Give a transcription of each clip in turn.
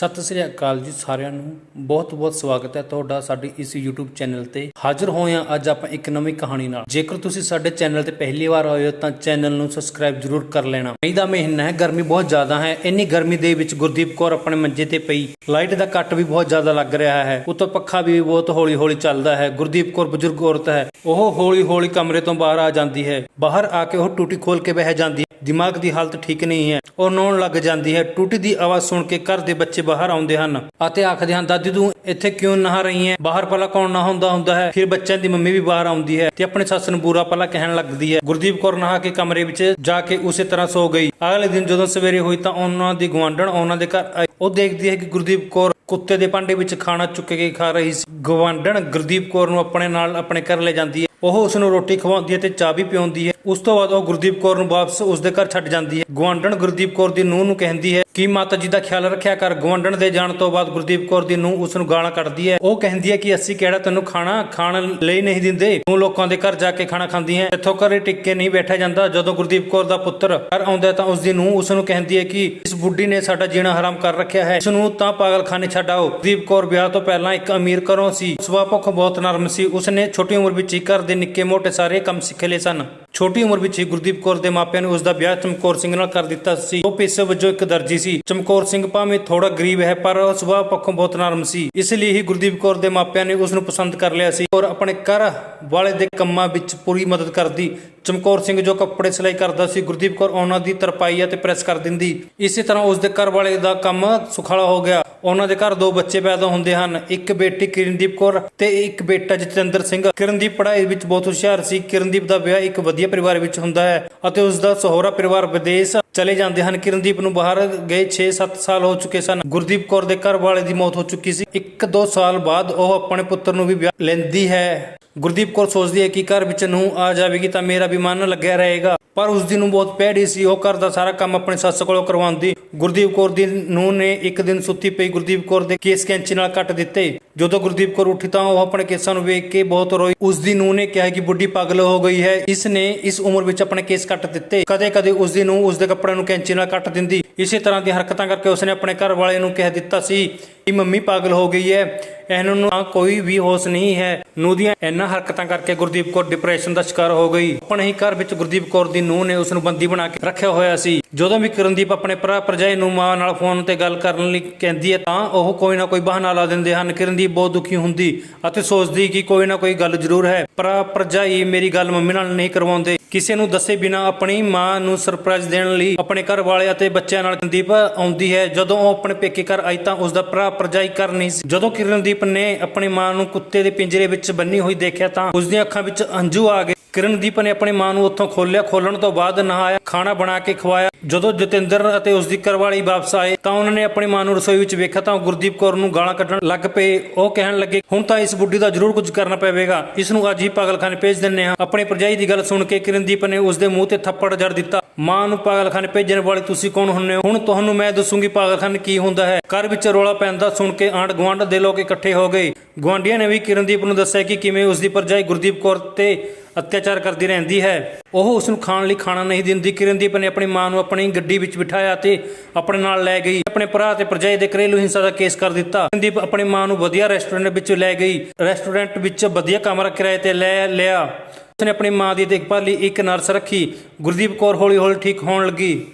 ਸਤਿ ਸ੍ਰੀ ਅਕਾਲ ਜੀ ਸਾਰਿਆਂ ਨੂੰ। ਬਹੁਤ-ਬਹੁਤ ਸਵਾਗਤ ਹੈ ਤੁਹਾਡਾ ਸਾਡੀ ਇਸ YouTube ਚੈਨਲ ਤੇ। ਹਾਜ਼ਰ ਹੋਏ ਹਾਂ ਅੱਜ ਆਪਾਂ ਇੱਕ ਨਵੀਂ ਕਹਾਣੀ ਨਾਲ। ਜੇਕਰ ਤੁਸੀਂ ਸਾਡੇ ਚੈਨਲ ਤੇ ਪਹਿਲੀ ਵਾਰ ਆਏ ਹੋ ਤਾਂ ਚੈਨਲ ਨੂੰ ਸਬਸਕ੍ਰਾਈਬ ਜ਼ਰੂਰ ਕਰ ਲੈਣਾ। ਮਈ ਦਾ ਮਹੀਨਾ ਹੈ, ਗਰਮੀ ਬਹੁਤ ਜ਼ਿਆਦਾ ਹੈ। ਇੰਨੀ ਗਰਮੀ ਦੇ ਵਿੱਚ ਗੁਰਦੀਪ ਕੌਰ ਆਪਣੇ ਮੰਜੇ ਤੇ ਪਈ। ਲਾਈਟ ਦਾ ਕੱਟ ਵੀ ਬਹੁਤ ਜ਼ਿਆਦਾ ਲੱਗ ਰਿਹਾ ਹੈ। ਉੱਤੋਂ ਪੱਖਾ ਵੀ ਬਹੁਤ ਹੌਲੀ-ਹੌਲੀ ਚੱਲਦਾ ਹੈ। ਗੁਰਦੀਪ ਕੌਰ ਬਜ਼ੁਰਗ ਔਰਤ ਹੈ। ਉਹ ਹੌਲੀ-ਹੌਲੀ ਕਮਰੇ ਤੋਂ ਬਾਹਰ ਆ ਜਾਂਦੀ ਹੈ। ਬਾਹਰ ਆ ਕੇ ਉਹ ਟੂਟੀ ਖੋਲ ਕੇ ਬਹਿ ਜਾਂਦੀ ਦਿਮਾਗ ਦੀ ਹਾਲਤ ਠੀਕ ਨਹੀਂ ਹੈ। ਉਹ ਨੌਣ ਲੱਗ ਜਾਂਦੀ ਹੈ। ਟੂਟੀ ਦੀ ਆਵਾਜ਼ ਸੁਣ ਕੇ ਘਰ ਦੇ ਬੱਚੇ ਬਾਹਰ ਆਉਂਦੇ ਹਨ ਅਤੇ ਆਖਦੇ ਹਨ, ਦਾਦੀ, ਤੂੰ ਇੱਥੇ ਕਿਉਂ ਨਹਾ ਰਹੀ ਹੈ? ਬਾਹਰ ਭਲਾ ਕੌਣ ਨਾ ਹੁੰਦਾ ਹੁੰਦਾ ਹੈ। ਫਿਰ ਬੱਚਿਆਂ ਦੀ ਮੰਮੀ ਵੀ ਬਾਹਰ ਆਉਂਦੀ ਹੈ ਤੇ ਆਪਣੇ ਸੱਸ ਨੂੰ ਬੁਰਾ ਭਲਾ ਕਹਿਣ ਲੱਗਦੀ ਹੈ। ਗੁਰਦੀਪ ਕੌਰ ਨਹਾ ਕੇ ਕਮਰੇ ਵਿੱਚ ਜਾ ਕੇ ਉਸੇ ਤਰ੍ਹਾਂ ਸੋ ਗਈ। ਅਗਲੇ ਦਿਨ ਜਦੋਂ ਸਵੇਰੇ ਹੋਈ ਤਾਂ ਉਹਨਾਂ ਦੀ ਗਵਾਂਢਣ ਉਹਨਾਂ ਦੇ ਘਰ ਆਈ। ਉਹ ਦੇਖਦੀ ਹੈ ਕਿ ਗੁਰਦੀਪ ਕੌਰ ਕੁੱਤੇ ਦੇ ਭਾਂਡੇ ਵਿੱਚ ਖਾਣਾ ਚੁੱਕ ਕੇ ਖਾ ਰਹੀ ਸੀ। ਗਵਾਂਢਣ ਗੁਰਦੀਪ ਕੌਰ ਨੂੰ ਆਪਣੇ ਨਾਲ ਆਪਣੇ ਘਰ ਲੈ ਜਾਂਦੀ ਹੈ। ਉਹ ਉਸ ਨੂੰ ਰੋਟੀ ਖਵਾਉਂਦੀ ਹੈ ਤੇ ਚਾਹ ਵੀ ਪਿਆਉਂਦੀ ਹੈ। ਉਸ ਤੋਂ ਬਾਅਦ ਉਹ ਗੁਰਦੀਪ ਕੌਰ ਨੂੰ ਵਾਪਸ ਉਸ ਦੇ ਘਰ ਛੱਡ ਜਾਂਦੀ ਹੈ। ਗਵਾਂਢਣ ਗੁਰਦੀਪ ਕੌਰ ਦੀ ਨੂੰਹ ਨੂੰ ਕਹਿੰਦੀ ਹੈ ਕਿ ਮਾਤਾ ਜੀ ਦਾ ਖਿਆਲ ਰੱਖਿਆ ਕਰ? ਗਵਾਂਢਣ ਦੇ ਜਾਣ ਤੋਂ ਬਾਅਦ ਗੁਰਦੀਪ ਕੌਰ ਦੀ ਨੂੰਹ ਉਸ ਨੂੰ ਗਾਲਾਂ ਕੱਢਦੀ ਹੈ। ਉਹ ਕਹਿੰਦੀ ਹੈ ਕਿ ਅਸੀਂ ਕਿਹੜਾ ਤੈਨੂੰ ਖਾਣਾ? ਖਾਣ ਲਈ ਨਹੀਂ ਦਿੰਦੇ। ਤੂੰ ਲੋਕਾਂ ਦੇ ਘਰ ਜਾ ਕੇ ਖਾਣਾ ਖਾਂਦੀ ਹੈ। ਇੱਥੋਂ ਘਰੇ ਟਿੱਕ ਕੇ ਨਹੀਂ ਬੈਠਾ ਜਾਂਦਾ। ਜਦੋਂ ਗੁਰਦੀਪ ਕੌਰ ਦਾ ਪੁੱਤਰ ਘਰ ਆਉਂਦਾ ਹੈ ਤਾਂ ਉਸ ਦੀ ਨੂੰਹ ਉਸ ਨੂੰ ਕਹਿੰਦੀ ਹੈ ਕਿ ਇਸ ਬੁੱਢੀ ਨੇ ਸਾਡਾ ਜੀਣਾ ਹਰਾਮ ਕਰ ਰੱਖਿਆ ਹੈ। ਇਸ ਨੂੰ ਤਾਂ ਪਾਗਲਖਾਨੇ ਛੱਡ ਆਓ। ਗੁਰਦੀਪ ਕੌਰ ਵਿਆਹ ਤੋਂ ਪਹਿਲਾਂ ਇੱਕ ਅਮੀਰ ਘਰੋਂ ਸੀ। ਸੁਭਾਅ ਪੱਖ ਬਹੁਤ ਨਰਮ ਸੀ। ਉਸਨੇ ਛੋਟੀ ਉਮਰ ਵਿੱਚ ਹੀ ਘਰ ਦੇ ਨਿੱਕੇ ਮੋਟੇ ਸਾਰੇ ਕੰਮ ਸਿੱਖ ਲਏ ਸਨ। ਛੋਟੀ ਉਮਰ ਵਿੱਚ ਹੀ ਗੁਰਦੀਪ ਕੌਰ ਦੇ ਮਾਪਿਆਂ ਨੇ ਉਸ ਦਾ ਵਿਆਹ ਚਮਕੌਰ ਸਿੰਘ ਨਾਲ ਕਰ ਦਿੱਤਾ ਸੀ। ਉਹ ਪੇਸ਼ੇ ਵਜੋਂ ਇੱਕ ਦਰਜੀ ਸੀ। ਚਮਕੌਰ ਸਿੰਘ ਭਾਵੇਂ ਥੋੜਾ ਗਰੀਬ ਹੈ, ਪਰ ਉਹ ਸੁਭਾਅ ਪੱਖੋਂ ਬਹੁਤ ਨਰਮ ਸੀ। ਇਸ ਲਈ ਹੀ ਗੁਰਦੀਪ ਕੌਰ ਦੇ ਮਾਪਿਆਂ ਨੇ ਉਸ ਨੂੰ ਪਸੰਦ ਕਰ ਲਿਆ ਸੀ ਔਰ ਆਪਣੇ ਘਰ ਵਾਲੇ ਦੇ ਕੰਮਾਂ ਵਿੱਚ ਪੂਰੀ ਮਦਦ ਕਰਦੀ। ਚਮਕੌਰ ਸਿੰਘ ਜੋ ਕੱਪੜੇ ਸਿਲਾਈ ਕਰਦਾ ਸੀ, ਗੁਰਦੀਪ ਕੌਰ ਉਹਨਾਂ ਦੀ ਤਰਪਾਈ ਅਤੇ ਪ੍ਰੈਸ ਕਰ ਦਿੰਦੀ। ਇਸੇ ਤਰ੍ਹਾਂ ਉਸ ਦੇ ਘਰ ਵਾਲੇ ਦਾ ਕੰਮ ਸੁਖਾਲਾ ਹੋ ਗਿਆ। ਉਹਨਾਂ ਦੇ ਘਰ ਦੋ ਬੱਚੇ ਪੈਦਾ ਹੁੰਦੇ ਹਨ। ਇੱਕ ਬੇਟੀ ਕਿਰਨਦੀਪ ਕੌਰ ਤੇ ਇੱਕ ਬੇਟਾ ਜਤਿੰਦਰ ਸਿੰਘ। ਕਿਰਨਦੀਪ ਪੜ੍ਹਾਈ ਵਿੱਚ ਬਹੁਤ ਹੁਸ਼ਿਆਰ ਸੀ। ਕਿਰਨਦੀਪ ਦਾ ਵਿਆਹ ਇੱਕ ਵਧੀਆ ਪਰਿਵਾਰ ਵਿੱਚ ਹੁੰਦਾ ਹੈ ਅਤੇ ਉਸ ਦਾ ਸਹੁਰਾ ਪਰਿਵਾਰ ਵਿਦੇਸ਼ ਚਲੇ ਜਾਂਦੇ ਹਨ। ਕਿਰਨਦੀਪ ਨੂੰ ਬਾਹਰ ਗਏ 6-7 ਸਾਲ ਹੋ ਚੁੱਕੇ ਸਨ। ਗੁਰਦੀਪ ਕੌਰ ਦੇ ਘਰ ਵਾਲੇ ਦੀ ਮੌਤ ਹੋ ਚੁੱਕੀ ਸੀ। ਇੱਕ ਦੋ ਸਾਲ ਬਾਅਦ ਉਹ ਆਪਣੇ ਪੁੱਤਰ ਨੂੰ ਵੀ ਵਿਆਹ ਲੈਂਦੀ ਹੈ। ਗੁਰਦੀਪ ਕੌਰ ਸੋਚਦੀ ਹੈ ਕਿ ਘਰ ਵਿੱਚ ਨੂੰ ਆ ਜਾਵੇਗੀ ਤਾਂ ਮੇਰਾ ਵੀ ਮਨ ਲੱਗਿਆ ਰਹੇਗਾ। ਪਰ ਉਸ ਦੀ ਨੂੰ ਬਹੁਤ ਭੈੜੀ ਸੀ। ਉਹ ਘਰ ਦਾ ਸਾਰਾ ਕੰਮ ਆਪਣੇ ਸੱਸ ਕੋਲੋਂ ਕਰਵਾਉਂਦੀ। ਗੁਰਦੀਪ ਕੌਰ ਦੀ ਨੂੰ ਨੇ ਇੱਕ ਦਿਨ ਸੁੱਤੀ ਪਈ। ਗੁਰਦੀਪ ਕੌਰ ਦੇ ਕੇਸ ਕੈਂਚੀ ਨਾਲ ਕੱਟ ਦਿੱਤੇ। ਜਦੋਂ ਗੁਰਦੀਪ ਕੌਰ ਉੱਠੀ ਤਾਂ ਉਹ ਆਪਣੇ ਕੇਸਾਂ ਨੂੰ ਵੇਖ ਕੇ ਬਹੁਤ ਰੋਈ। ਉਸ ਦੀ ਨੂੰ ਨੇ ਕਿਹਾ ਕਿ ਬੁੱਢੀ ਪਾਗਲ ਹੋ ਗਈ ਹੈ। ਇਸ ਨੇ ਇਸ ਉਮਰ ਵਿੱਚ ਆਪਣੇ ਕੇਸ ਕੱਟ ਦਿੱਤੇ। ਕਦੇ-ਕਦੇ ਉਸ ਦੀ ਨੂੰ ਉਸ ਦੇ ਕੱਪੜਿਆਂ ਨੂੰ ਕੈਂਚੀ ਨਾਲ ਕੱਟ ਦਿੰਦੀ। ਇਸੇ ਤਰ੍ਹਾਂ ਦੀਆਂ ਹਰਕਤਾਂ ਕਰਕੇ ਉਸਨੇ ਆਪਣੇ ਘਰ ਵਾਲੇ ਨੂੰ ਕਹਿ ਦਿੱਤਾ ਸੀ ਕਿ ਮੰਮੀ ਪਾਗਲ ਹੋ ਗਈ ਹੈ। ਇਹਨਾਂ ਨੂੰ ਕੋਈ ਵੀ ਹੋਸ਼ ਨਹੀਂ ਹੈ। ਨੂੰ ਦੀਆਂ ਇਹਨਾਂ ਹਰਕਤਾਂ ਕਰਕੇ ਗੁਰਦੀਪ ਕੌਰ ਡਿਪਰੈਸ਼ਨ ਦਾ ਸ਼ਿਕਾਰ ਹੋ ਗਈ। ਆਪਣੇ ਹੀ ਘਰ ਵਿੱਚ ਗੁਰਦੀਪ ਕੌਰ ਦੀ ਨੂੰਹ ਨੇ ਉਸ ਨੂੰ ਬੰਦੀ ਬਣਾ ਕੇ ਰੱਖਿਆ ਹੋਇਆ ਸੀ। ਜਦੋਂ ਵੀ ਕਿਰਨਦੀਪ ਆਪਣੇ ਭਰਾ ਭਰਜਾਈ ਨੂੰ ਮਾਂ ਨਾਲ ਫੋਨ ਤੇ ਗੱਲ ਕਰਨ ਲਈ ਕਹਿੰਦੀ ਹੈ, ਤਾਂ ਉਹ ਕੋਈ ਨਾ ਕੋਈ ਬਹਾਨਾ ਲਾ ਦਿੰਦੇ ਹਨ। ਕਿਰਨਦੀਪ ਬਹੁਤ ਦੁਖੀ ਹੁੰਦੀ ਅਤੇ ਸੋਚਦੀ ਕਿ ਕੋਈ ਨਾ ਕੋਈ ਗੱਲ ਜ਼ਰੂਰ ਹੈ। ਭਰਾ ਭਰਜਾਈ ਮੇਰੀ ਗੱਲ ਮੰਮੀ ਨਾਲ ਨਹੀਂ ਕਰਵਾਉਂਦੇ। ਕਿਸੇ ਨੂੰ ਦੱਸੇ ਬਿਨਾ ਆਪਣੀ ਮਾਂ ਨੂੰ ਸਰਪ੍ਰਾਈਜ਼ ਦੇਣ ਲਈ ਆਪਣੇ ਘਰ ਵਾਲੇ ਅਤੇ ਬੱਚਿਆਂ ਨਾਲ ਕਿਰਨਦੀਪ ਆਉਂਦੀ ਹੈ। ਜਦੋਂ ਉਹ ਆਪਣੇ ਪੇਕੇ ਘਰ ਆਈ ਤਾਂ ਉਸ ਦਾ ਭਰਾ ਭਰਜਾਈ ਘਰ ਨਹੀਂ ਸੀ। ਜਦੋਂ ਕਿਰਨਦੀਪ ਨੇ ਆਪਣੀ ਮਾਂ ਨੂੰ ਕੁੱਤੇ ਦੇ ਪਿੰਜਰੇ ਵਿੱਚ ਬੰਨੀ ਹੋਈ ਦੇਖਿਆ ਤਾਂ ਉਸ ਦੀਆਂ ਅੱਖਾਂ ਵਿੱਚ ਹੰਝੂ ਆ ਗਏ। ਕਿਰਨਦੀਪ ਨੇ ਆਪਣੀ ਮਾਂ ਨੂੰ ਉੱਥੋਂ ਖੋਲਿਆ ਖੋਲਣ ਤੋਂ ਬਾਅਦ ਨਹਾਇਆ, ਖਾਣਾ ਬਣਾ ਕੇ ਖਵਾਇਆ। ਜਦੋਂ ਜਤਿੰਦਰ ਅਤੇ ਉਸ ਦੀ ਘਰਵਾਲੀ ਵਾਪਸ ਆਏ, ਤਾਂ ਉਹਨਾਂ ਨੇ ਆਪਣੀ ਮਾਂ ਨੂੰ ਰਸੋਈ ਵਿੱਚ ਵੇਖਿਆ ਤਾਂ ਗੁਰਦੀਪ ਕੌਰ ਨੂੰ ਗਾਲਾਂ ਕੱਢਣ ਲੱਗ ਪਏ। ਉਹ ਕਹਿਣ ਲੱਗੇ, ਹੁਣ ਤਾਂ ਇਸ ਬੁੱਢੀ ਦਾ ਜ਼ਰੂਰ ਕੁਝ ਕਰਨਾ ਪਵੇਗਾ। ਇਸ ਨੂੰ ਅੱਜ ਹੀ ਪਾਗਲਖਾਨੇ ਭੇਜ ਦਿੰਨੇ ਹਾਂ। ਆਪਣੀ ਭਰਜਾਈ ਦੀ ਗੱਲ ਸੁਣ ਕੇ ਕਿਰਨਦੀਪ ਨੇ ਉਸ ਦੇ ਮੂੰਹ ਤੇ ਥੱਪੜ ਜੜ ਦਿੱਤਾ। ਮਾਂ ਨੂੰ ਪਾਗਲਖਾਨੇ ਭੇਜਣ ਵਾਲੇ ਤੁਸੀਂ ਕੌਣ ਹੁੰਨੇ ਹੋ? ਹੁਣ ਤੁਹਾਨੂੰ ਮੈਂ ਦੱਸੂਗੀ ਪਾਗਲਖਾਨੇ ਕੀ ਹੁੰਦਾ ਹੈ। ਘਰ ਵਿੱਚ ਰੋਲਾ ਪੈਂਦਾ ਸੁਣ ਕੇ ਆਂਢ ਗੁਆਂਢ ਦੇ ਲੋਕ ਇਕੱਠੇ ਹੋ ਗਏ। ਗੁਆਂਢੀਆਂ ਨੇ ਵੀ ਕਿਰਨਦੀਪ ਨੂੰ ਦੱਸਿਆ ਕਿ ਕਿਵੇਂ ਉਸ ਦੀ ਭਰਜਾਈ ਗੁਰਦੀਪ ਕੌਰ ਤੇ ਅਤਿਆਚਾਰ ਕਰਦੀ ਰਹਿੰਦੀ ਹੈ। ਉਹ ਉਸ ਨੂੰ ਖਾਣ ਲਈ ਖਾਣਾ ਨਹੀਂ ਦਿੰਦੀ ਕਿਰਨਦੀਪ ਨੇ ਆਪਣੀ ਮਾਂ ਨੂੰ ਆਪਣੀ ਗੱਡੀ ਵਿੱਚ ਬਿਠਾਇਆ ਤੇ ਆਪਣੇ ਨਾਲ ਲੈ ਗਈ। ਆਪਣੇ ਭਰਾ ਤੇ ਭਰਜਾਈ ਦੇ ਘਰੇਲੂ ਹਿੰਸਾ ਦਾ ਕੇਸ ਕਰ ਦਿੱਤਾ। ਕਿਰਨਦੀਪ ਆਪਣੀ ਮਾਂ ਨੂੰ ਵਧੀਆ ਰੈਸਟੋਰੈਂਟ ਵਿੱਚ ਲੈ ਗਈ। ਰੈਸਟੋਰੈਂਟ ਵਿੱਚ ਵਧੀਆ ਕਮਰਾ ਕਿਰਾਏ ਤੇ ਲੈ ਲਿਆ। ਉਸਨੇ ਆਪਣੀ ਮਾਂ ਦੀ ਦੇਖਭਾਲ ਲਈ ਇੱਕ ਨਰਸ ਰੱਖੀ। ਗੁਰਦੀਪ ਕੌਰ ਹੌਲੀ-ਹੌਲੀ ਠੀਕ ਹੋਣ ਲੱਗੀ।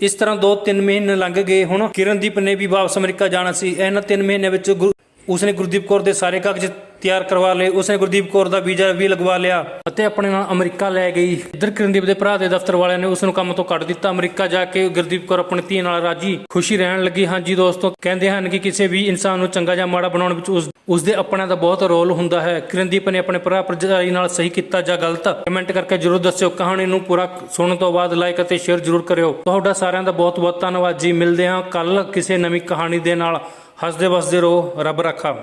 ਇਸ ਤਰ੍ਹਾਂ 2-3 ਮਹੀਨੇ ਲੰਘ ਗਏ। ਹੁਣ ਕਿਰਨਦੀਪ ਨੇ ਵੀ ਵਾਪਸ ਅਮਰੀਕਾ ਜਾਣਾ ਸੀ। ਇਹਨਾਂ 3 ਮਹੀਨੇ ਵਿੱਚ ਗੁਰ- ਉਸਨੇ ਗੁਰਦੀਪ ਕੌਰ ਦੇ ਸਾਰੇ ਕਾਗਜ਼ ਤਿਆਰ ਕਰਵਾ ਲਏ। ਉਸਨੇ ਗੁਰਦੀਪ ਕੌਰ ਦਾ ਵੀਜ਼ਾ ਵੀ ਲਗਵਾ ਲਿਆ ਅਤੇ ਆਪਣੇ ਨਾਲ ਅਮਰੀਕਾ ਲੈ ਗਈ। ਇੱਧਰ ਕਿਰਨਦੀਪ ਦੇ ਭਰਾ ਦੇ ਦਫ਼ਤਰ ਵਾਲਿਆਂ ਨੇ ਉਸ ਨੂੰ ਕੰਮ ਤੋਂ ਕੱਢ ਦਿੱਤਾ। ਅਮਰੀਕਾ ਜਾ ਕੇ ਗੁਰਦੀਪ ਕੌਰ ਆਪਣੀ ਧੀ ਨਾਲ ਰਾਜੀ, ਖੁਸ਼ੀ ਰਹਿਣ ਲੱਗੀ। ਹਾਂਜੀ ਦੋਸਤੋ, ਕਹਿੰਦੇ ਹਨ ਕਿ ਕਿਸੇ ਵੀ ਇਨਸਾਨ ਨੂੰ ਚੰਗਾ ਜਾਂ ਮਾੜਾ ਬਣਾਉਣ ਵਿੱਚ ਉਸ ਉਸ ਦੇ ਆਪਣਿਆਂ ਦਾ ਬਹੁਤ ਰੋਲ ਹੁੰਦਾ ਹੈ। ਕਿਰਨਦੀਪ ਨੇ ਆਪਣੇ ਭਰਾ ਭਰਜਾਈ ਨਾਲ ਸਹੀ ਕੀਤਾ ਜਾਂ ਗਲਤ? ਕਮੈਂਟ ਕਰਕੇ ਜਰੂਰ ਦੱਸਿਓ। ਕਹਾਣੀ ਨੂੰ ਪੂਰਾ ਸੁਣਨ ਤੋਂ ਬਾਅਦ ਲਾਈਕ ਅਤੇ ਸ਼ੇਅਰ ਜਰੂਰ ਕਰਿਓ। ਤੁਹਾਡਾ ਸਾਰਿਆਂ ਦਾ ਬਹੁਤ ਬਹੁਤ ਧੰਨਵਾਦ ਜੀ। ਮਿਲਦੇ ਹਾਂ ਕੱਲ ਕਿਸੇ ਨਵੀਂ ਕਹਾਣੀ ਦੇ ਨਾਲ। ਹੱਸਦੇ ਵਸਦੇ ਰਹੋ। ਰੱਬ ਰੱਖਾ।